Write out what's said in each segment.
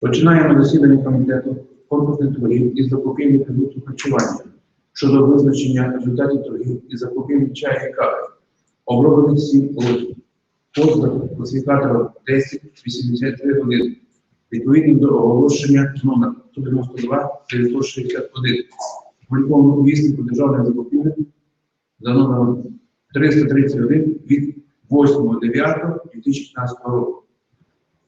Починаємо засідання комітету конкурсних торгів із закупівлі продуктів харчування щодо визначення результатів торгів із закупівлі чаю і кави, оброблених сім позов класифікатора 1083 години, відповідно до оголошення номер 192 961 Публікованого у віснику державної закупівлі за номером 331 від 8.9.2015 року.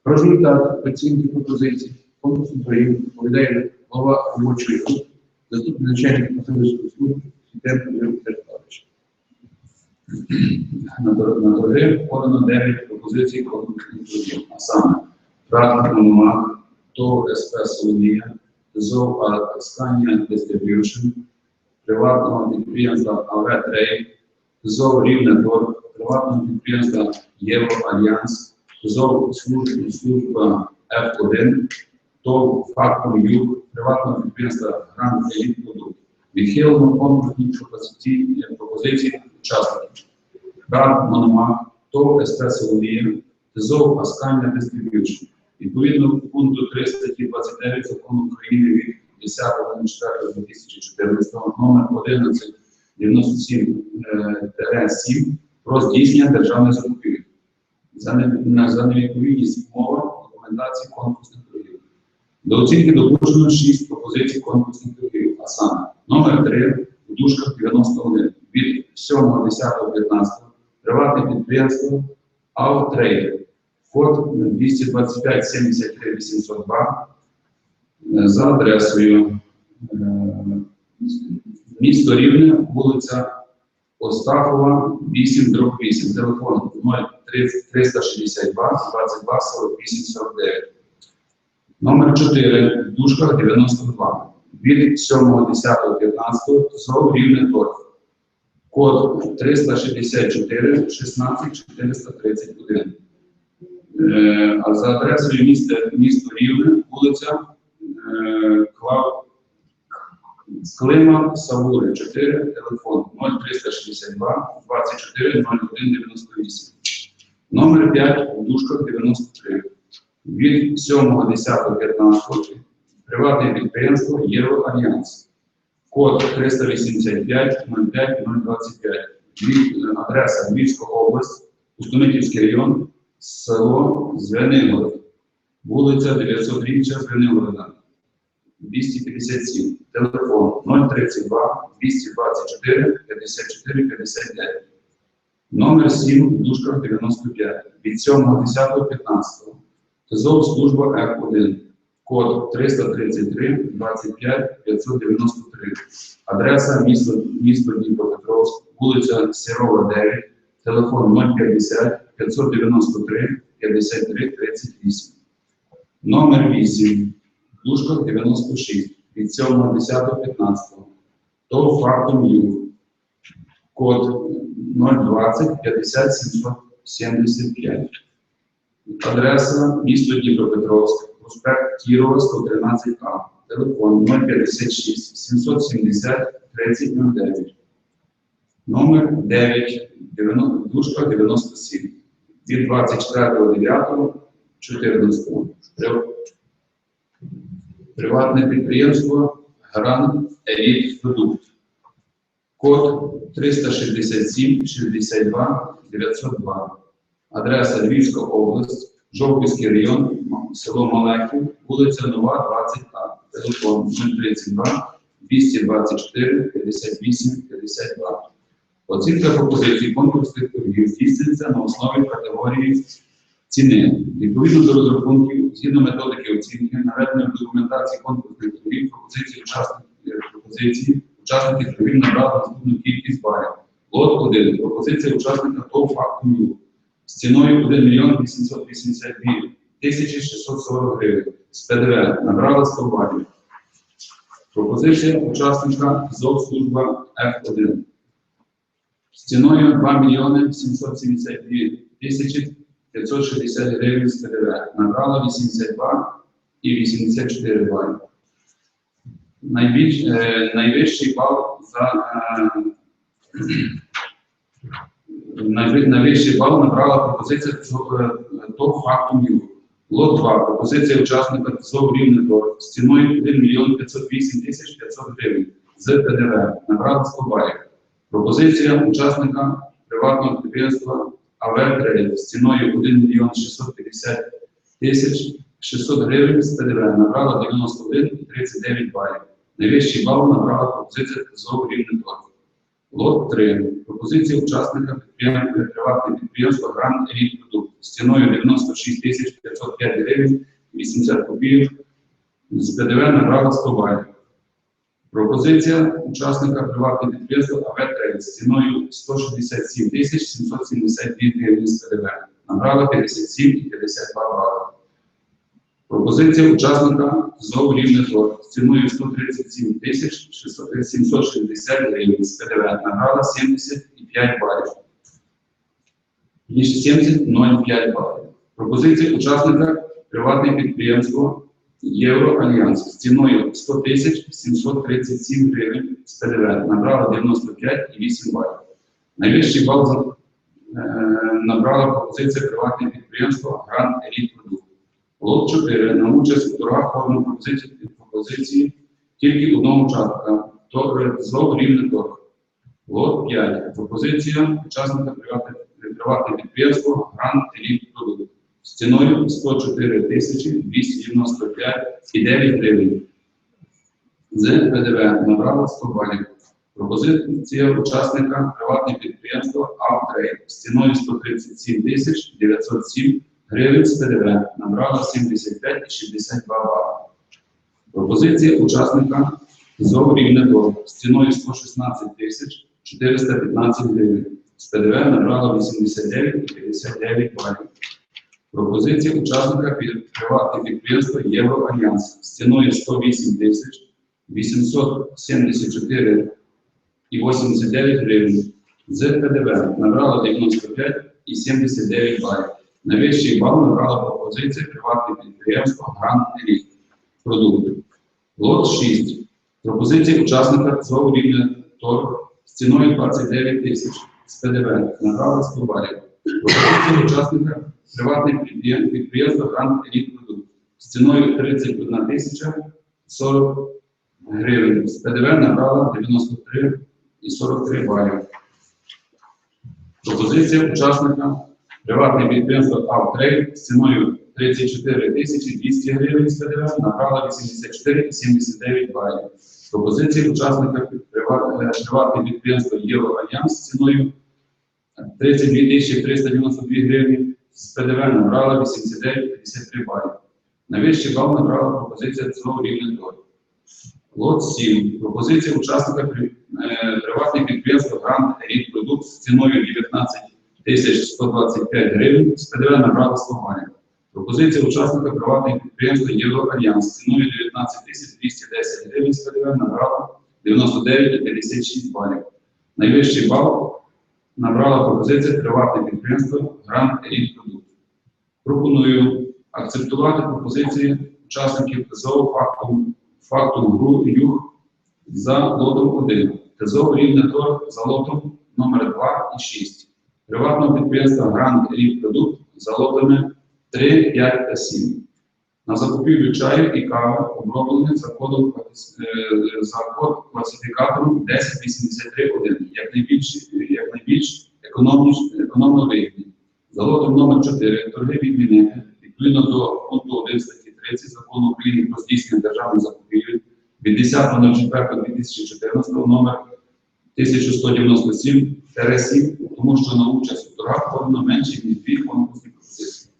Результат оцінки пропозицій конкурсних торгів відповідає голова робочої групи, заступник начальника посадової служби Сіденко Юрій Петрович. На тор- на торги подано 9 пропозицій конкурсних торгів, а саме Радник Мономах, ТОВ СП Соломія, ЗОВ Асканія Дистриб'юшн, приватного підприємства АВ Трейд, ЗОВ Рівне Торг, приватного підприємства Євро Альянс, ЗОВ служба, служба F1, ТОВ Фактор Юг, приватного підприємства Гранд Еліт Продукт. Відхилено конкурсні пропозиції учасників. Рад Мономах, ТОВ СП Соломія, ТЗОВ Аскання Дистриб'юшн. Відповідно пункту 3 статті 29 Закону України від 10.04.2014 номер 1197-7 про здійснення державної закупівлі за невідповідність умовам документації конкурсних торгів. До оцінки допущено 6 пропозицій конкурсних торгів, а саме номер 3 у дужках 91 від 7.10.15 приватне підприємство Аутрейд, код 225 73 802 е, за адресою е, місто Рівне, вулиця Остахова, 8 дроб 8, телефон 0362 22 48 49. Номер 4, в дужках 92, від 7.10.15 ЗОВ Рівне торг. Код 364 16 431. Е, а за адресою міста, місто Рівне, вулиця е, Клав, Клима Савури 4, телефон 0362 24 01 98. Номер 5 у дужках 93. Від 7.10.15 приватне підприємство Євро Альянс. Код 385 05 025. Львів- е, Адреса Львівська область, Пустомитівський район, село Звенигород, вулиця 900 річчя Звенигорода, 257, телефон 032 224 54 59. Номер 7 в дужках 95 від 7.10.15. ТЗОВ служба F1. Код 333 25 593. Адреса місто, місто Дніпропетровськ, вулиця Сірова 9, телефон 050 593 53 38. Номер 8, в дужках 96, від 7.10.15. ТОВ Фактум Юг. Код 020 50 775. Адреса місто Дніпропетровськ, проспект Кірова, 113А, телефон 056 770 3009. Номер 9, 90, дужка 97, від 24.09.14. Приватне підприємство Гран Еліт Продукт. Код 367 62 902. Адреса Львівська область, Жовківський район, село Малеків, вулиця Нова, 20А, телефон 032 224 58 52. Оцінка пропозицій конкурсних торгів здійснюється на основі категорії ціни. Відповідно до розрахунків, згідно методики оцінки, наведеної в документації конкурсних торгів, пропозиції учасників пропозиції, учасники торгів набрали наступну кількість балів. Лот 1. Пропозиція учасника ТОВ факту з ціною 1 мільйон 882 тисячі 640 гривень. З ПДВ набрала 100 балів. Пропозиція учасника ЗОВ служба F1 з ціною 2 мільйони 772 тисячі 560 гривень з ПДВ. Набрала 82 і 84 бали. Найбільш, е, найвищий бал за е, Найви- Найвищий бал набрала пропозиція е, того факту міру. Лот 2. Пропозиція учасника ТЗОВ «Рівне торг» з ціною 1 мільйон 508 тисяч 500 гривень з ПДВ. Набрала 100 балів. Пропозиція учасника приватного підприємства АВ «Кредит» з ціною 1 мільйон 650 тисяч 600 гривень з ПДВ. Набрала 91 і 39 балів. Найвищий бал набрала пропозиція ТЗОВ «Рівне торг». Лот 3. Пропозиція учасника підприємства приватне підприємство Гранд Еліт Продукт з ціною 96 тисяч 505 гривень 80 копійок з ПДВ набрала 100 балів. Пропозиція учасника приватного підприємства АВ-3 з ціною 167 тисяч 772 гривень з ПДВ набрала 57 і 52 бали. Пропозиція учасника ЗОВ «Рівне торг» з ціною 137 тисяч 760 гривень з ПДВ набрала 75 балів. Ніж 70,05 балів. Пропозиція учасника приватне підприємство Євроальянс з ціною 100 тисяч 737 гривень з ПДВ набрала 95,8 балів. Найвищий бал за- е, набрала пропозиція приватне підприємство Гранд Еліт Продукт. Лот 4 на участь у торгах форму пропозиції, пропозиції тільки одного учасника, ЗОВ рівне торг. Лот 5. Пропозиція учасника приватне, підприємство Гранд Еліт Продукт ціною 104 тисячі 295,9 гривень. З ПДВ набрала 100 балів. Пропозиція учасника приватне підприємство «Автрейд» з ціною 137 тисяч 907 гривень з ПДВ набрала 75,62 бали. Пропозиція учасника ЗОВ «Рівне з ціною 116 тисяч 415 гривень з ПДВ набрала 89,59 балів. Пропозиція учасника під приватне підприємство Євроальянс з ціною 108 тисяч 874 і 89 гривень. З ПДВ набрала 95 і 79 балів. Найвищий бал набрала пропозиція приватне підприємство Гранд Еліт продукти. Лот 6. Пропозиція учасника ЦОВ рівня торг з ціною 29 тисяч з ПДВ набрала 100 балів. Пропозиція учасника приватне підприєм- підприємство Гранд Еліт продукт з ціною 31 тисяча 40 гривень. З ПДВ набрала 93 і 43 балів. Пропозиція учасника приватне підприємство «Автрейд» з ціною 34 тисячі 200 гривень з ПДВ набрала 84 і 79 балів. Пропозиція учасника е, приватне підприємство «Євроальянс» з ціною 32 тисячі 392 гривні з ПДВ набрала 89,53 балів. Найвищий бал набрала пропозиція цього рівня торгу. Лот 7. Пропозиція учасника е, приватне підприємство Гранд Еліт Продукт з ціною 19 125 гривень з ПДВ набрала 100 балів. Пропозиція учасника приватного підприємства Євроальянс з ціною 19 тисяч 210 гривень з ПДВ набрала 99,56 балів. Найвищий бал набрала пропозиція приватне підприємство Гранд Еліт Продукт. Пропоную акцептувати пропозиції учасників ТЗО фактом, фактом ГРУ ЮГ за лотом 1, ТЗО рівне торг за лотом номер 2 і 6, приватного підприємства Гранд Еліт Продукт за лотами 3, 5 та 7. На закупівлю чаю і кави оброблених за кодом е, за код класифікатором 1083.1, як найбільш, найбільш економно вигідні. За лотом номер 4 торги відмінити відповідно до пункту 1 статті 30 закону України про здійснення державних закупівель від 10.04.2014 номер 1197-7, тому що на участь у торгах подано менше ніж дві конкурсні пропозиції.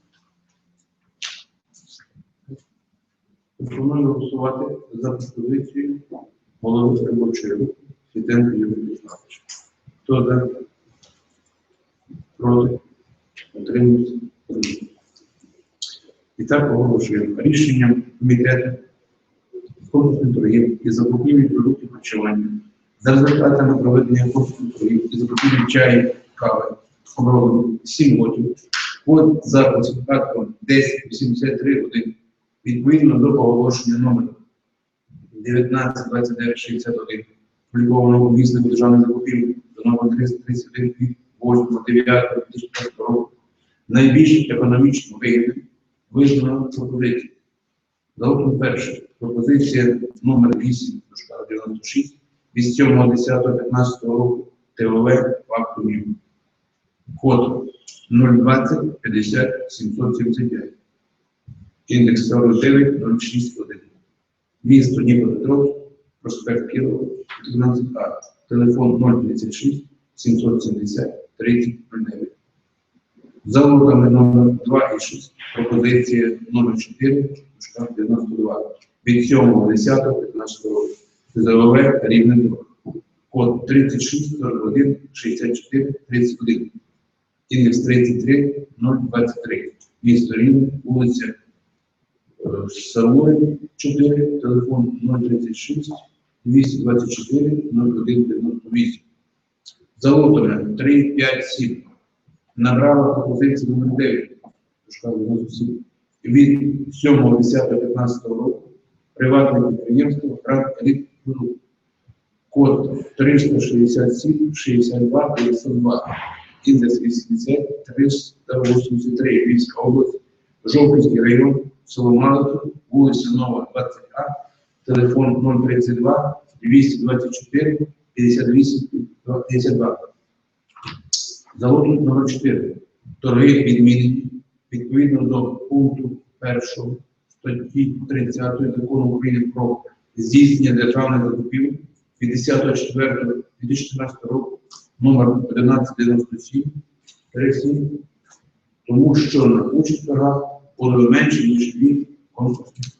Пропоную голосувати за пропозицію голови робочої групи Світенко Юрій. Хто за? Проти? Утримується? І так оголошуємо рішенням комітету конкурсних торгів і закупівлі продуктів харчування за результатами проведення конкурсних торгів і закупівлі чаю, кави, оброблено 7 лотів, код за класифікатором 1083.1 відповідно до оголошення номер 192961, опублікованого у віснику державних закупівель номер 331 від 8 9 2005 року, найбільш економічно вигідним Визнано пропозицію. Залогом перше. Пропозиція номер 8, дужка 96, від 7.10.15 року ТОВ факту Код 020 50 775. Індекс 49 061. Місто Дніпропетровськ, проспект Кірова, 12А. Телефон 036 770 3009. За лотами номер 2 і 6. Пропозиція номер 4, дужка 92. Від 7.10.15 року. ЗВВ рівне 2. Код 36 41 64 31. Індекс 33 023. Місто Рівне, вулиця е, Савури 4, телефон 036 224 01 98. За лотами 3, 5, 7. Набрала пропозицію номер 9. Дужка 97. Від 7.10.15 року приватне підприємство Гранд Еліт Груп. Код 367 62 52. Індекс 80 383. Львівська область. Жовківський район, село Малихів, вулиця Нова, 20А, телефон 032 224 58 52. Залогін номер 4. Торги відмінені відповідно до пункту 1 статті 30 закону України про здійснення державних закупівель від 10.04.2014 року номер 1197 37, тому що на участь торгах було менше, ніж дві конкурсні